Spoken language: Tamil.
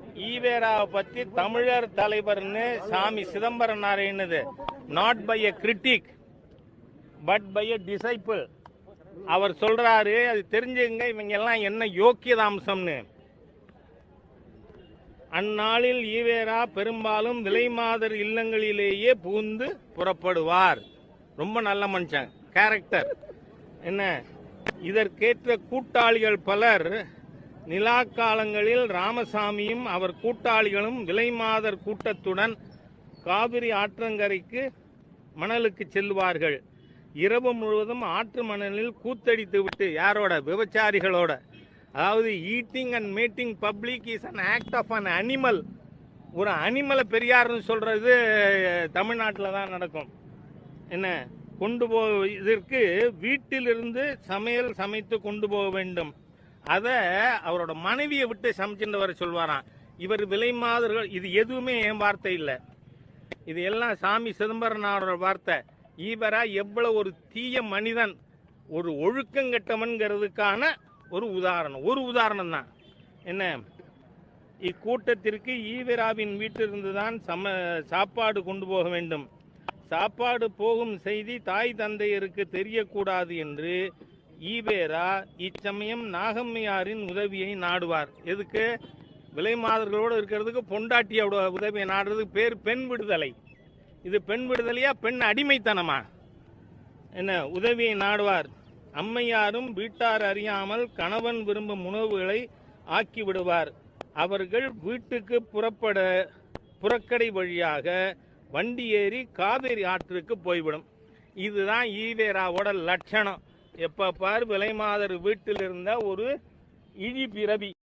ஈவேராவை பத்தி தமிழர் தலைவர்னு Sami Chidambaram நாராயணது. Not by a critic but by a disciple அவர் சொல்றாரு அது தெரிஞ்சுங்க இவங்க எல்லாம் என்ன யோக்கியதாம்சம்னு. அந்நாளில் ஈவேரா பெரும்பாலும் விலைமாதர் இல்லங்களிலேயே புகுந்து புறப்படுவார். ரொம்ப நல்ல மனுஷன் கேரக்டர் என்ன? இதற்கேற்ற கூட்டாளிகள் பலர் நிலா காலங்களில் ராமசாமியும் அவர் கூட்டாளிகளும் விலைமாதர் கூட்டத்துடன் காவிரி ஆற்றங்கரைக்கு மணலுக்கு செல்வார்கள். இரவு முழுவதும் ஆற்று மணலில் கூத்தடித்து விட்டு யாரோட? விபச்சாரிகளோட. அதாவது eating and meeting public is an act of an animal ஒரு அனிமலை பெரியார்னு சொல்கிறது தமிழ்நாட்டில் தான் நடக்கும். என்ன? கொண்டு போ இதற்கு வீட்டிலிருந்து சமையல் சமைத்து கொண்டு போக வேண்டும். அதை அவரோட மனைவியை விட்டு சமைச்சுட்டு வர சொல்வாராம். இவர் விலை மாதர்கள் இது எதுவுமே என் வார்த்தை இல்லை. இது எல்லாம் சாமி சிதம்பரனாரோட வார்த்தை. ஈவரா எவ்வளவு ஒரு தீய மனிதன் ஒரு ஒழுக்கங்கெட்டவன்கிறதுக்கான ஒரு உதாரணம். ஒரு உதாரணம் தான். என்ன? இக்கூட்டத்திற்கு ஈவராவின் வீட்டிலிருந்து தான் சம சாப்பாடு கொண்டு போக வேண்டும். சாப்பாடு போகும் செய்தி தாய் தந்தையருக்கு தெரியக்கூடாது என்று ஈவேரா இச்சமயம் நாகம்மையாரின் உதவியை நாடுவார். எதுக்கு? விலை மாதர்களோடு இருக்கிறதுக்கு பொண்டாட்டியோட உதவியை நாடுறதுக்கு பேர் பெண் விடுதலை. இது பெண் விடுதலையா பெண் அடிமைத்தனமா? என்ன உதவியை நாடுவார். அம்மையாரும் வீட்டார் அறியாமல் கணவன் விரும்பும் உணவுகளை ஆக்கி விடுவார். அவர்கள் வீட்டுக்கு புறப்பட புறக்கடை வழியாக வண்டி ஏறி காவேரி ஆற்றுக்கு போய்விடும். இதுதான் ஈவேராவோட லட்சணம். எப்போ பார் விலைமாதர் வீட்டில் இருந்த ஒரு இழி பிறவி